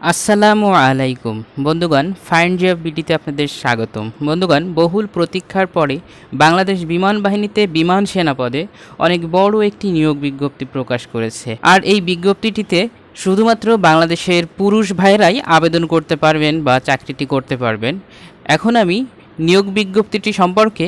আসসালামু আলাইকুম। বন্ধুগণ ফাইন জব বিটিতে আপনাদের স্বাগতম। বন্ধুগণ, বহুল প্রতীক্ষার পরে বাংলাদেশ বিমান বাহিনীতে বিমান সেনা পদে অনেক বড় একটি নিয়োগ বিজ্ঞপ্তি প্রকাশ করেছে। আর এই বিজ্ঞপ্তিটিতে শুধুমাত্র বাংলাদেশের পুরুষ ভাইরাই আবেদন করতে পারবেন বা চাকরিটি করতে পারবেন। এখন আমি নিয়োগ বিজ্ঞপ্তিটি সম্পর্কে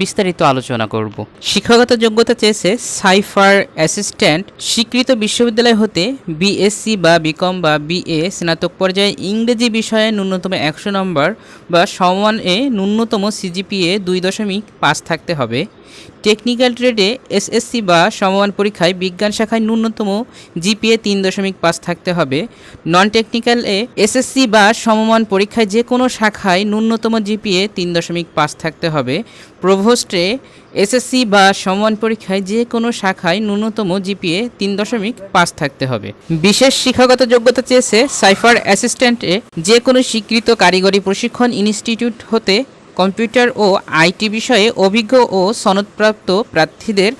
বিস্তারিত আলোচনা করব। শিক্ষাগত যোগ্যতা চেয়েছে সাইফার অ্যাসিস্ট্যান্ট, স্বীকৃত বিশ্ববিদ্যালয় হতে বিএসসি বা বিকম বা বিএ, স্নাতক পর্যায়ে ইংরেজি বিষয়ে ন্যূনতম একশো নম্বর বা সমান এ ন্যূনতম সিজিপিএ দুই দশমিক পাঁচ থাকতে হবে। টেকনিক্যাল ট্রেডে এসএসসি বা সমমান পরীক্ষায় বিজ্ঞান শাখায় ন্যূনতম জিপিএ তিন দশমিক পাঁচ থাকতে হবে। নন টেকনিক্যাল এ এসএসসি বা সমমান পরীক্ষায় যে কোনো শাখায় ন্যূনতম জিপিএ তিন দশমিক পাঁচ থাকতে হবে। প্রভোস্টে এসএসসি বা সমমান পরীক্ষায় যে কোনো শাখায় ন্যূনতম জিপিএ তিন দশমিক পাঁচ থাকতে হবে। বিশেষ শিক্ষাগত যোগ্যতা চেয়েছে সাইফার অ্যাসিস্ট্যান্টে যে কোনো স্বীকৃত কারিগরি প্রশিক্ষণ ইনস্টিটিউট হতে কম্পিউটার ও আইটি বিষয়ে অভিজ্ঞ ও সনদপ্রাপ্ত প্রার্থীদের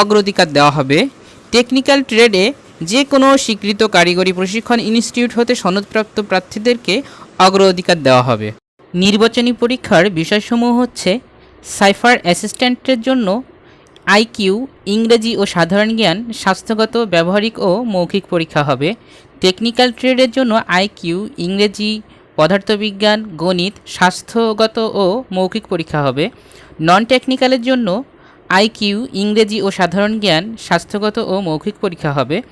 অগ্রাধিকার দেওয়া হবে। টেকনিক্যাল ট্রেডে যে কোনো স্বীকৃত কারিগরি প্রশিক্ষণ ইনস্টিটিউট হতে সনদপ্রাপ্ত প্রার্থীদেরকে অগ্রাধিকার দেওয়া হবে। নির্বাচনী পরীক্ষার বিষয়সমূহ হচ্ছে সাইফার অ্যাসিস্ট্যান্টের জন্য আইকিউ ইংরেজি ও সাধারণ জ্ঞান, স্বাস্থ্যগত, ব্যবহারিক ও মৌখিক পরীক্ষা হবে। টেকনিক্যাল ট্রেডের জন্য আইকিউ ইংরেজি, পদার্থবিজ্ঞান, গণিত, স্বাস্থ্যগত ও মৌখিক পরীক্ষা হবে। নন টেকনিক্যালের জন্য আইকিউ ইংরেজি ও সাধারণ জ্ঞান, স্বাস্থ্যগত ও মৌখিক পরীক্ষা হবে।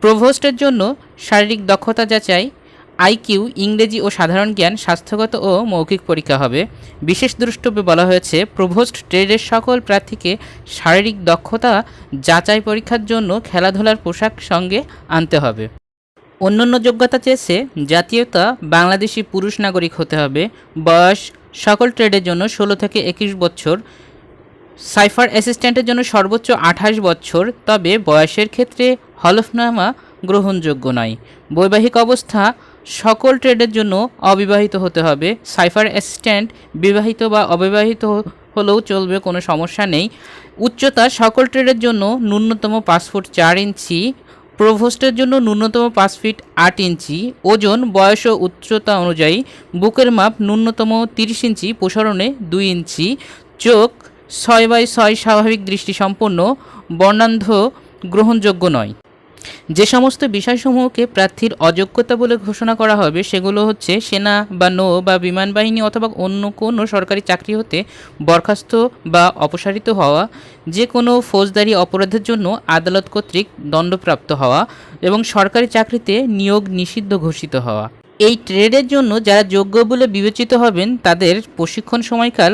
প্রভোস্টের জন্য শারীরিক দক্ষতা যাচাই আইকিউ, ইংরেজি ও সাধারণ জ্ঞান, স্বাস্থ্যগত ও মৌখিক পরীক্ষা হবে। বিশেষ দ্রষ্টব্যে বলা হয়েছে, প্রভোস্ট ট্রেডের সকল প্রার্থীকে শারীরিক দক্ষতা যাচাই পরীক্ষার জন্য খেলাধুলার পোশাক সঙ্গে আনতে হবে। অন্যান্য যোগ্যতা চেয়েছে, জাতীয়তা, বাংলাদেশি পুরুষ নাগরিক হতে হবে। বয়স, সকল ট্রেডের জন্য ষোলো থেকে একুশ বছর। সাইফার অ্যাসিস্ট্যান্টের জন্য সর্বোচ্চ আঠাশ বছর। তবে বয়সের ক্ষেত্রে হলফনামা গ্রহণযোগ্য নয়। বৈবাহিক অবস্থা সকল ট্রেডের জন্য অবিবাহিত হতে হবে। সাইফার অ্যাসিস্ট্যান্ট বিবাহিত বা অবিবাহিত হলেও চলবে, কোনো সমস্যা নেই। উচ্চতা, সকল ট্রেডের জন্য ন্যূনতম পাঁচ ফুট চার ইঞ্চি, প্রভোস্টের জন্য ন্যূনতম পাঁচ ফিট আট ইঞ্চি, ওজন, বয়স ও উচ্চতা অনুযায়ী বুকের মাপ ন্যূনতম তিরিশ ইঞ্চি, প্রসারণে দুই ইঞ্চি, চোখ ছয় বাই ছয় স্বাভাবিক দৃষ্টি সম্পন্ন বর্ণান্ধ, গ্রহণযোগ্য নয়। যে সমস্ত বিষয়সমূহকে প্রার্থীর অযোগ্যতা বলে ঘোষণা করা হবে, সেগুলো হচ্ছে সেনা বা নৌ বা বিমান বাহিনী অথবা অন্য কোনো সরকারি চাকরি হতে বরখাস্ত বা অপসারিত হওয়া, যে কোনো ফৌজদারি অপরাধের জন্য আদালত কর্তৃক দণ্ডপ্রাপ্ত হওয়া এবং সরকারি চাকরিতে নিয়োগ নিষিদ্ধ ঘোষিত হওয়া। এই ট্রেডের জন্য যারা যোগ্য বলে বিবেচিত হবেন, তাদের প্রশিক্ষণ সময়কাল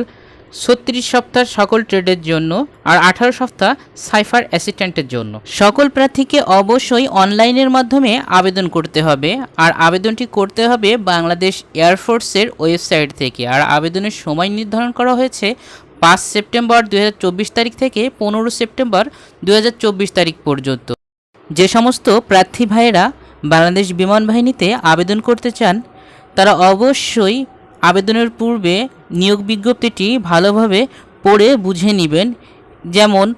ছত্রিশ সপ্তাহ সকল ট্রেডের জন্য আর আঠারো সপ্তাহ সাইফার অ্যাসিস্ট্যান্টের জন্য। সকল প্রার্থীকে অবশ্যই অনলাইনের মাধ্যমে আবেদন করতে হবে। আর আবেদনটি করতে হবে বাংলাদেশ এয়ারফোর্সের ওয়েবসাইট থেকে। আর আবেদনের সময় নির্ধারণ করা হয়েছে পাঁচ সেপ্টেম্বর দু হাজার চব্বিশ তারিখ থেকে পনেরো সেপ্টেম্বর দু হাজার চব্বিশ তারিখ পর্যন্ত। যে সমস্ত প্রার্থী ভাইয়েরা বাংলাদেশ বিমান বাহিনীতে আবেদন করতে চান, তারা অবশ্যই আবেদনের পূর্বে নিয়োগ বিজ্ঞপ্তিটি ভালোভাবে পড়ে বুঝে নেবেন। যেমন,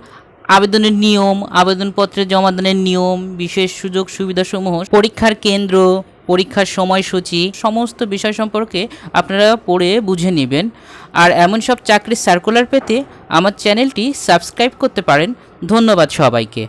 আবেদনের নিয়ম, আবেদনপত্রে জমাদানের নিয়ম, বিশেষ সুযোগ সুবিধাসমূহ, পরীক্ষার কেন্দ্র, পরীক্ষার সময়সূচি, সমস্ত বিষয় সম্পর্কে আপনারা পড়ে বুঝে নেবেন। আর এমন সব চাকরির সার্কুলার পেতে আমার চ্যানেলটি সাবস্ক্রাইব করতে পারেন। ধন্যবাদ সবাইকে।